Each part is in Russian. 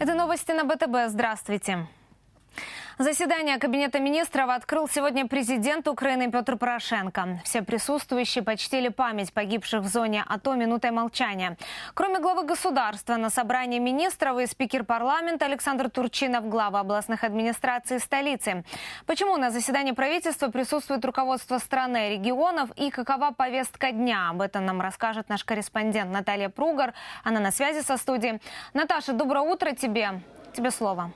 Это новости на БТБ. Здравствуйте. Заседание Кабинета министров открыл сегодня президент Украины Петр Порошенко. Все присутствующие почтили память погибших в зоне АТО минутой молчания. Кроме главы государства, на собрании министров и спикер парламента Александр Турчинов, глава областных администраций столицы. Почему на заседании правительства присутствует руководство страны, регионов и какова повестка дня? Об этом нам расскажет наш корреспондент Наталья Пругар. Она на связи со студией. Наташа, доброе утро тебе. Тебе слово.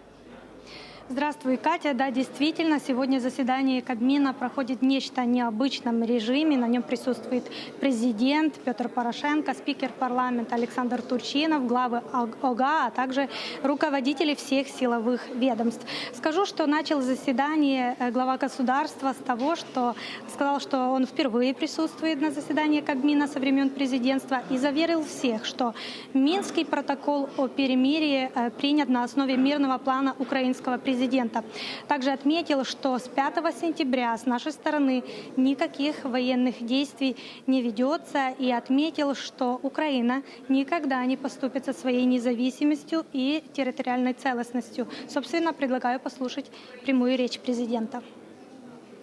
Здравствуй, Катя. Да, действительно, сегодня заседание Кабмина проходит в нечто необычном режиме. На нем присутствует президент Петр Порошенко, спикер парламента Александр Турчинов, главы ОГА, а также руководители всех силовых ведомств. Скажу, что начал заседание э, глава государства с того, что сказал, что он впервые присутствует на заседании Кабмина со времен президентства и заверил всех, что Минский протокол о перемирии э, принят на основе мирного плана украинского президента президента. Также отметил, что с 5 сентября с нашей стороны никаких военных действий не ведется и отметил, что Украина никогда не поступится своей независимостью и территориальной целостностью. Собственно, предлагаю послушать прямую речь президента.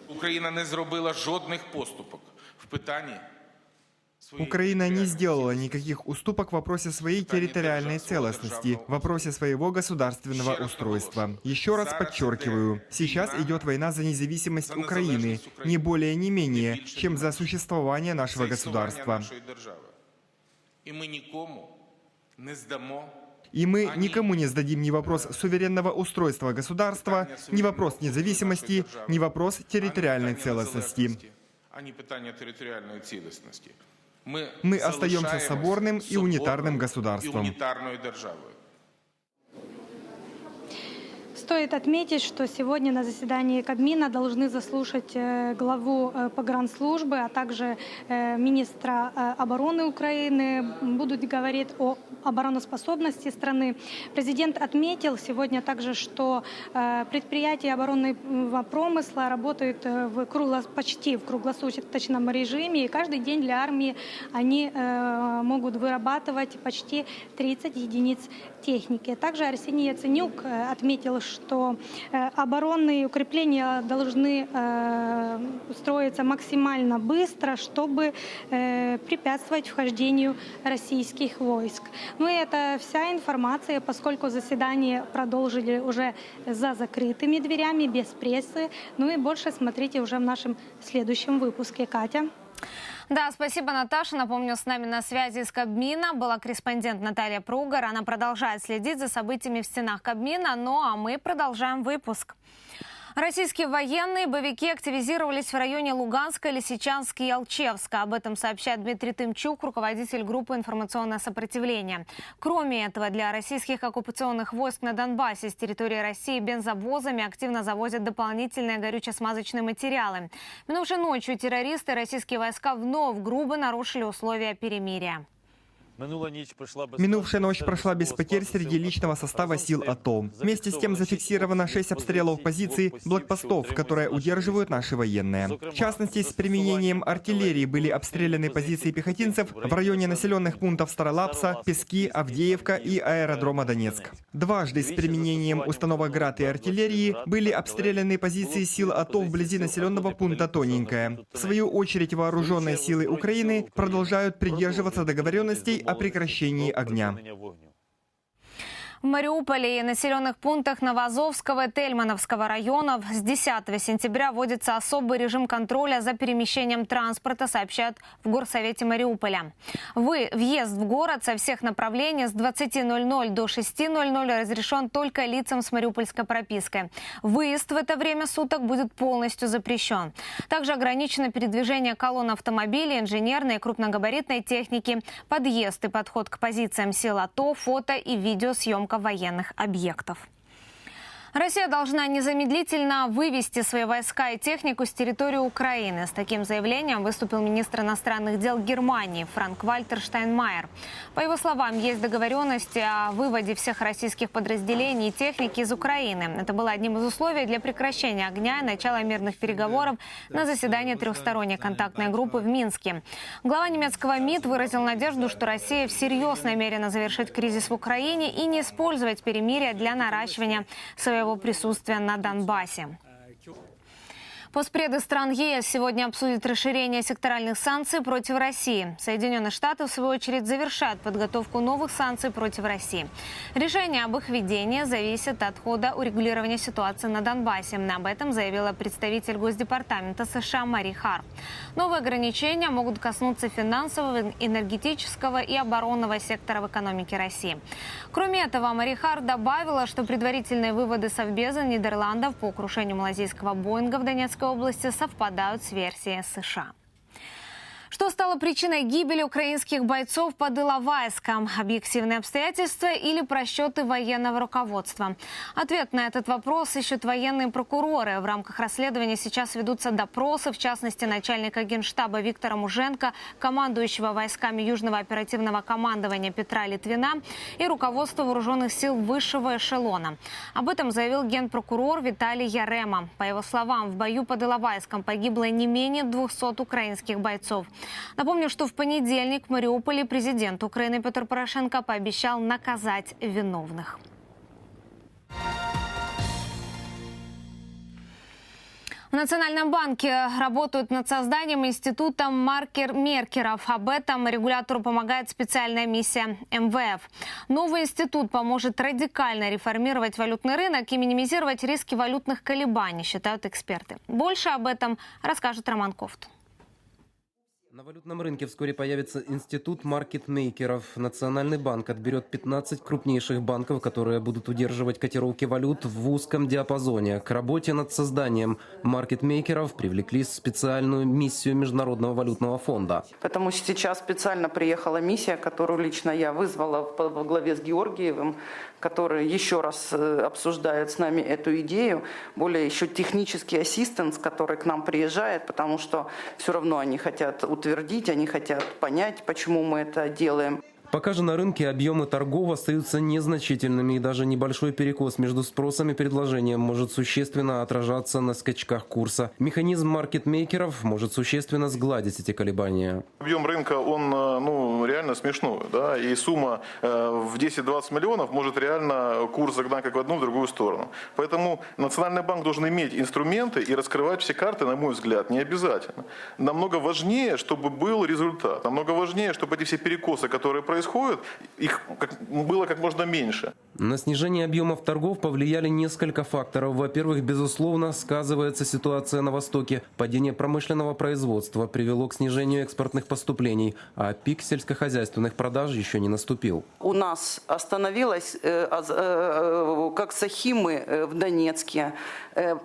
Україна не зробила жодних поступок в питанні Украина не сделала никаких уступок в вопросе своей территориальной целостности, в вопросе своего государственного устройства. Еще раз подчеркиваю, сейчас идет война за независимость Украины, не более не менее, чем за существование нашего государства. И мы никому не сдамо и мы никому не сдадим ни вопрос суверенного устройства государства, ни вопрос независимости, ни вопрос территориальной целостности. А не питання територіальної цілісності. Мы остаемся соборным и унитарным государством. Стоит отметить, что сегодня на заседании Кабмина должны заслушать э, главу э, погранслужбы, а также э, министра обороны Украины. Будут говорить о обороноспособности страны. Президент отметил сегодня также, что предприятия оборонного промысла работают в кругло, почти в круглосуточном режиме, и каждый день для армии они могут вырабатывать почти 30 единиц техники. Также Арсений Яценюк отметил, что что э, оборонные укрепления должны э, строиться максимально быстро, чтобы э, препятствовать вхождению российских войск. Ну и это вся информация, поскольку заседание продолжили уже за закрытыми дверями, без прессы. Ну и больше смотрите уже в нашем следующем выпуске. Катя. Да, спасибо, Наташа. Напомню, с нами на связи из Кабмина была корреспондент Наталья Пругар. Она продолжает следить за событиями в стенах Кабмина. Ну а мы продолжаем выпуск. Российские военные боевики активизировались в районе Луганска, Лисичанска и Алчевска. Об этом сообщает Дмитрий Тымчук, руководитель группы «Информационное сопротивление». Кроме этого, для российских оккупационных войск на Донбассе с территории России бензовозами активно завозят дополнительные горюче-смазочные материалы. Минувшей ночью террористы российские войска вновь грубо нарушили условия перемирия. Минувшая ночь прошла без потерь среди личного состава сил АТО. Вместе с тем зафиксировано шесть обстрелов позиций блокпостов, которые удерживают наши военные. В частности, с применением артиллерии были обстреляны позиции пехотинцев в районе населенных пунктов Старолапса, Пески, Авдеевка и аэродрома Донецк. Дважды с применением установок ГРАД и артиллерии были обстреляны позиции сил АТО вблизи населенного пункта Тоненькое. В свою очередь вооруженные силы Украины продолжают придерживаться договоренностей о прекращении огня. В Мариуполе и населенных пунктах Новоазовского и Тельмановского районов с 10 сентября вводится особый режим контроля за перемещением транспорта, сообщают в Горсовете Мариуполя. Вы, въезд в город со всех направлений с 20.00 до 6.00 разрешен только лицам с мариупольской пропиской. Выезд в это время суток будет полностью запрещен. Также ограничено передвижение колонн автомобилей, инженерной и крупногабаритной техники, подъезд и подход к позициям сил АТО, фото и видеосъемка военных объектов. Россия должна незамедлительно вывести свои войска и технику с территории Украины. С таким заявлением выступил министр иностранных дел Германии Франк Вальтер Штайнмайер. По его словам, есть договоренности о выводе всех российских подразделений и техники из Украины. Это было одним из условий для прекращения огня и начала мирных переговоров на заседании трехсторонней контактной группы в Минске. Глава немецкого МИД выразил надежду, что Россия всерьез намерена завершить кризис в Украине и не использовать перемирие для наращивания своего присутствия на Донбассе. Постпреды стран ЕС сегодня обсудят расширение секторальных санкций против России. Соединенные Штаты, в свою очередь, завершают подготовку новых санкций против России. Решение об их введении зависит от хода урегулирования ситуации на Донбассе. Об этом заявила представитель Госдепартамента США Мари Хар. Новые ограничения могут коснуться финансового, энергетического и оборонного сектора в экономике России. Кроме этого, Мари Хар добавила, что предварительные выводы Совбеза Нидерландов по крушению малазийского Боинга в Донецкой области совпадают с версией США. Что стало причиной гибели украинских бойцов под Иловайском? Объективные обстоятельства или просчеты военного руководства? Ответ на этот вопрос ищут военные прокуроры. В рамках расследования сейчас ведутся допросы, в частности, начальника генштаба Виктора Муженко, командующего войсками Южного оперативного командования Петра Литвина и руководства вооруженных сил высшего эшелона. Об этом заявил генпрокурор Виталий Ярема. По его словам, в бою под Иловайском погибло не менее 200 украинских бойцов. Напомню, что в понедельник в Мариуполе президент Украины Петр Порошенко пообещал наказать виновных. В Национальном банке работают над созданием института маркер-меркеров. Об этом регулятору помогает специальная миссия МВФ. Новый институт поможет радикально реформировать валютный рынок и минимизировать риски валютных колебаний, считают эксперты. Больше об этом расскажет Роман Кофт. На валютном рынке вскоре появится институт маркетмейкеров. Национальный банк отберет 15 крупнейших банков, которые будут удерживать котировки валют в узком диапазоне. К работе над созданием маркетмейкеров привлекли специальную миссию Международного валютного фонда. Потому что сейчас специально приехала миссия, которую лично я вызвала во главе с Георгиевым, который еще раз э, обсуждает с нами эту идею. Более еще технический ассистент, который к нам приезжает, потому что все равно они хотят утвердить, они хотят понять, почему мы это делаем. Пока же на рынке объемы торгов остаются незначительными, и даже небольшой перекос между спросом и предложением может существенно отражаться на скачках курса. Механизм маркетмейкеров может существенно сгладить эти колебания. Объем рынка, он э, ну, реально смешной, да, и сумма э, в 10-20 миллионов может реально курс загнать как в одну, в другую сторону. Поэтому Национальный банк должен иметь инструменты и раскрывать все карты, на мой взгляд, не обязательно. Намного важнее, чтобы был результат, намного важнее, чтобы эти все перекосы, которые происходят, происходит, их было как можно меньше. На снижение объемов торгов повлияли несколько факторов. Во-первых, безусловно, сказывается ситуация на Востоке. Падение промышленного производства привело к снижению экспортных поступлений, а пик сельскохозяйственных продаж еще не наступил. У нас остановилась, э, э, как Сахимы э, в Донецке,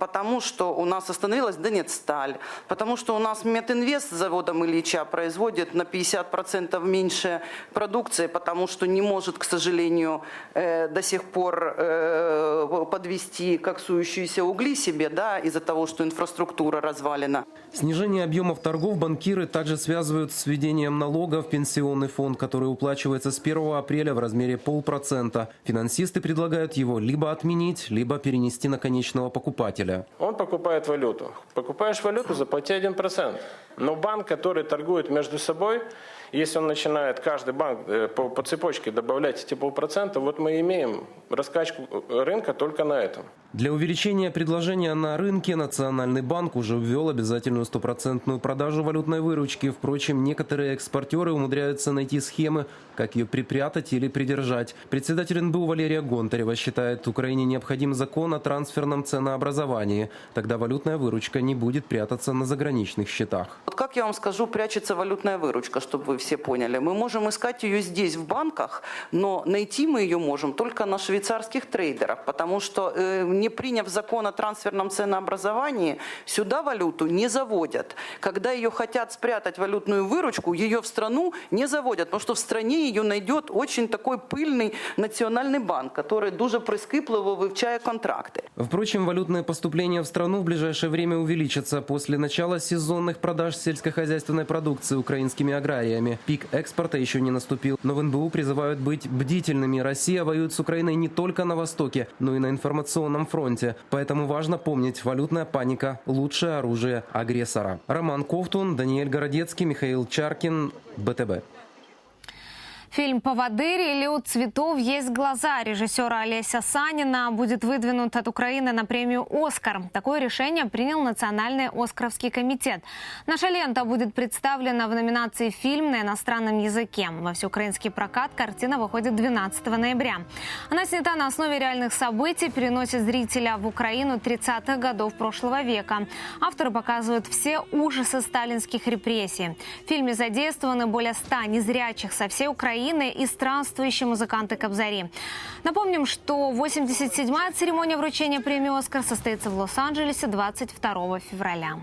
потому что у нас остановилась Донецсталь, потому что у нас Метинвест с заводом Ильича производит на 50% меньше продукции, потому что не может, к сожалению, э, до сих пор э, подвести коксующиеся угли себе, да, из-за того, что инфраструктура развалена. Снижение объемов торгов банкиры также связывают с введением налога в пенсионный фонд, который уплачивается с 1 апреля в размере полпроцента. Финансисты предлагают его либо отменить, либо перенести на конечного покупателя. Он покупает валюту. Покупаешь валюту, заплати 1%. Но банк, который торгует между собой, если он начинает каждый банк э, по, по цепочке добавлять эти полпроцента, вот мы имеем раскачку рынка только на этом. Для увеличения предложения на рынке Национальный банк уже ввел обязательную стопроцентную продажу валютной выручки. Впрочем, некоторые экспортеры умудряются найти схемы, как ее припрятать или придержать. Председатель НБУ Валерия Гонтарева считает, Украине необходим закон о трансферном ценообразовании. Тогда валютная выручка не будет прятаться на заграничных счетах. Вот как я вам скажу, прячется валютная выручка, чтобы вы все поняли. Мы можем искать ее здесь, в банках, но найти мы ее можем только на швейцарских трейдерах, потому что э, не приняв закон о трансферном ценообразовании, сюда валюту не заводят. Когда ее хотят спрятать валютную выручку, ее в страну не заводят, потому что в стране ее найдет очень такой пыльный национальный банк, который дуже прискіпливо вивчає контракти. Впрочем, валютные поступления в страну в ближайшее время увеличатся после начала сезонных продаж сельскохозяйственной продукции украинскими аграриями. Пик экспорта еще не наступил, но в НБУ призывают быть бдительными. Россия воюет с Украиной не только на Востоке, но и на информационном фронте. Поэтому важно помнить, валютная паника – лучшее оружие агрессора. Роман Ковтун, Даниэль Городецкий, Михаил Чаркин, БТБ. Фильм «Поводырь» или «У цветов есть глаза» режиссера Олеся Санина будет выдвинут от Украины на премию «Оскар». Такое решение принял Национальный Оскаровский комитет. Наша лента будет представлена в номинации «Фильм на иностранном языке». Во всеукраинский прокат картина выходит 12 ноября. Она снята на основе реальных событий, переносит зрителя в Украину 30-х годов прошлого века. Авторы показывают все ужасы сталинских репрессий. В фильме задействованы более 100 незрячих со всей Украины и странствующие музыканты Кобзари. Напомним, что 87-я церемония вручения премии «Оскар» состоится в Лос-Анджелесе 22 февраля.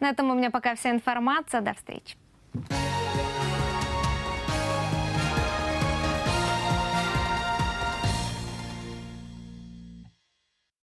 На этом у меня пока вся информация. До встречи.